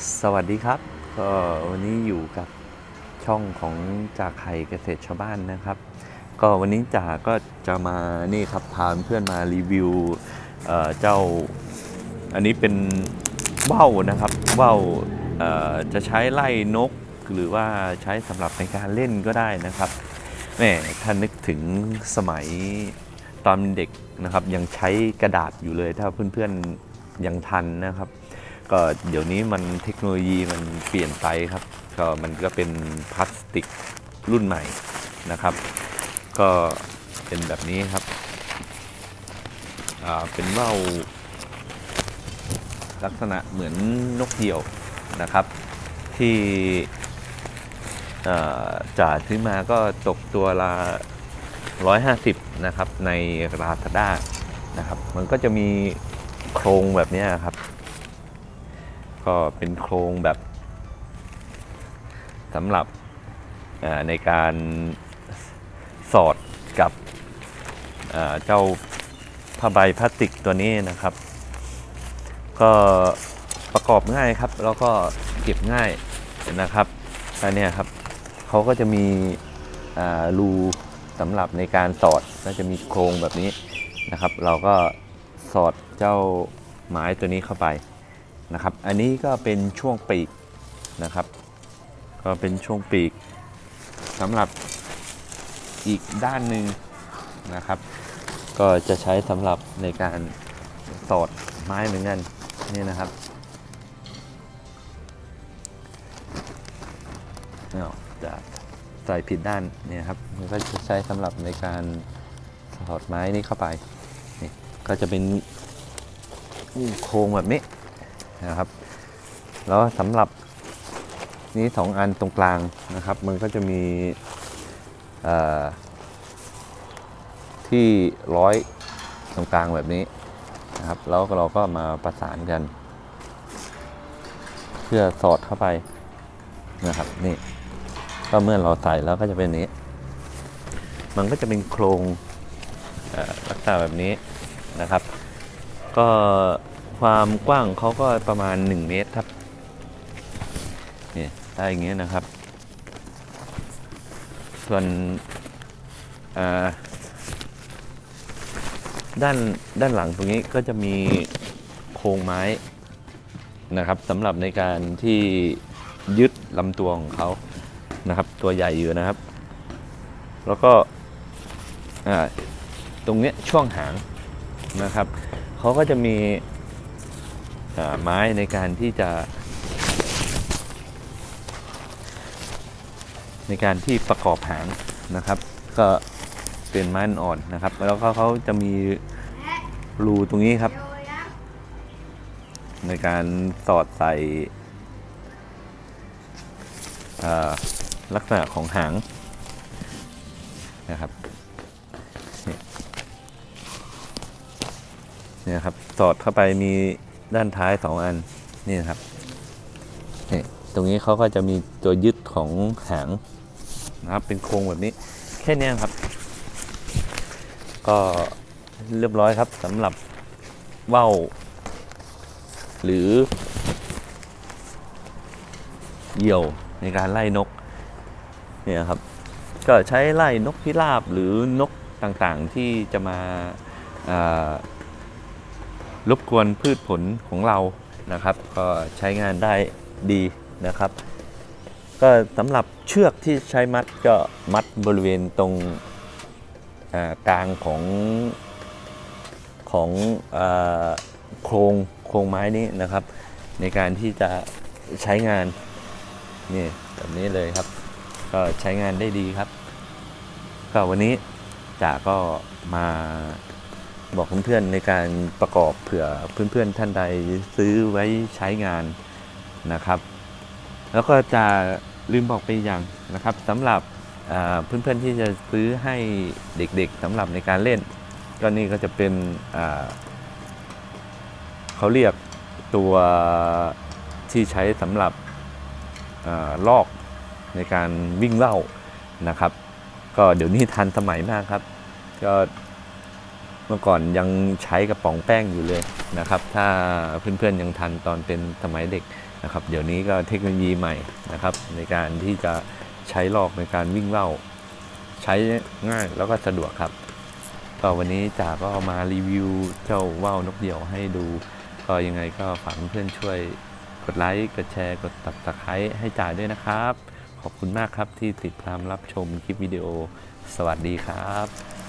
สวัสดีครับก็วันนี้อยู่กับช่องของจ่าไข่เกษตรชาวบ้านนะครับ ก็วันนี้จ่าก็จะมานี่ครับพาเพื่อนมารีวิวเเจ้าอันนี้เป็นว่าวนะครับว่าวเอ่อจะใช้ไล่นกหรือว่าใช้สำหรับในการเล่นก็ได้นะครับแม่ถ้านึกถึงสมัยตอนเด็กนะครับ ยังใช้กระดาษอยู่เลยถ้าเพื่อนๆยังทันนะครับ ก็เดี๋ยวนี้มันเทคโนโลยีมันเปลี่ยนไปครับ ก็มันก็เป็นพลาสติกรุ่นใหม่นะครับ ก็เป็นแบบนี้ครับเป็นว่าวลักษณะเหมือนนกเหยี่ยวนะครับ ที่จ่าซื้อมาก็ตกตัวละ 150 นะครับ ในราซาด้านะครับ มันก็จะมีโครงแบบนี้ครับ ก็เป็นโครงแบบสำหรับในการสอดกับเจ้าผ้าใบพลาสติกตัวนี้นะครับ ก็ประกอบง่ายครับ แล้วก็เก็บง่ายนะครับอันเนี้ยครับเขาก็จะมีรูสำหรับในการสอดก็จะมีโครงแบบนี้นะครับ เราก็สอดเจ้าไม้ตัวนี้เข้าไป นะครับ อันนี้ก็เป็นช่วงปีกนะครับ ก็เป็นช่วงปีกสำหรับอีกด้านหนึ่งนะครับ ก็จะใช้สำหรับในการสอดไม้เหมือนกันนี่นะครับเอาจะใส่ผิดด้านเนี่ยครับมันก็จะใช้สำหรับในการสอดไม้นี้เข้าไปนี่ก็จะเป็นโครงแบบนี้ นะครับ แล้วสำหรับนี้สองอันตรงกลางนะครับ มันก็จะมีที่ร้อยตรงกลางแบบนี้นะครับ แล้วเราก็มาประสานกัน เพื่อสอดเข้าไปนะครับนี่ก็เมื่อเราใส่แล้วก็จะเป็นนี้ มันก็จะเป็นโครงลักษณะแบบนี้นะครับ ก็ ความกว้างเขาก็ประมาณ 1 เมตรครับนี่ได้อย่างเงี้ยนะครับ ส่วนด้านด้านหลังตรงนี้ก็จะมีโครงไม้นะครับสำหรับในการที่ยึดลำตัวของเขานะครับ ตัวใหญ่อยู่นะครับ แล้วก็ตรงเนี้ยช่วงหางนะครับเขาก็จะมี ไม้ในการที่จะ ในการที่ประกอบหางนะครับ ก็เป็นไม้อ่อนนะครับ แล้วก็เขาจะมีรูตรงนี้ครับ ในการสอดใส่ลักษณะของหางนะครับเนี่ยครับ สอดเข้าไปมี ด้านท้ายสองอันนี่นะครับนี่ตรงนี้เขาก็จะมีตัวยึดของหางนะครับ เป็นโครงแบบนี้แค่เนี้ยครับ ก็เรียบร้อยครับสำหรับว่าวหรือเหยี่ยวในการไล่นกเนี่ยครับ ก็ใช้ไล่นกพิราบหรือนกต่างๆที่จะมาา รบกวนพืชผลของเรานะครับ ก็ใช้งานได้ดีนะครับ ก็สำหรับเชือกที่ใช้มัดก็มัดบริเวณตรงกลางของของอโครงโครงไม้นี้นะครับ ในการที่จะใช้งานนี่แบบนี้เลยครับ ก็ใช้งานได้ดีครับ ก็วันนี้จ่าก็มา บอกเพื่อนๆในการประกอบเผื่อเพื่อนๆท่านใดซื้อไว้ใช้งานนะครับ แล้วก็จะลืมบอกไปอย่างนะครับสำหรับเพื่อนๆที่จะซื้อให้เด็กๆสำหรับในการเล่น ก็นี่ก็จะเป็นเขาเรียกตัวที่ใช้สำหรับอลอกในการวิ่งเล่านะครับ ก็เดี๋ยวนี้ทันสมัยมากครับ ก็ มื่อก่อนยังใช้กระป๋องแป้งอยู่เลยนะครับ ถ้าเพื่อนๆยังทันตอนเป็นสมัยเด็กนะครับ เดี๋ยวนี้ก็เทคโนโลยีใหม่นะครับ ในการที่จะใช้ลอกในการวิ่งว่า ใช้ง่ายแล้วก็สะดวกครับก็วันนี้จ่าก็มารีวิวเจ้าว่าวนกเดี่ยวให้ดู ก็ยังไงก็ฝากเพื่อนๆช่วยกดไลค์กดแชร์กดตับตะไคร้ให้จ่าด้วยนะครับ ขอบคุณมากครับที่ติดตามรับชมคลิปวิดีโอ สวัสดีครับ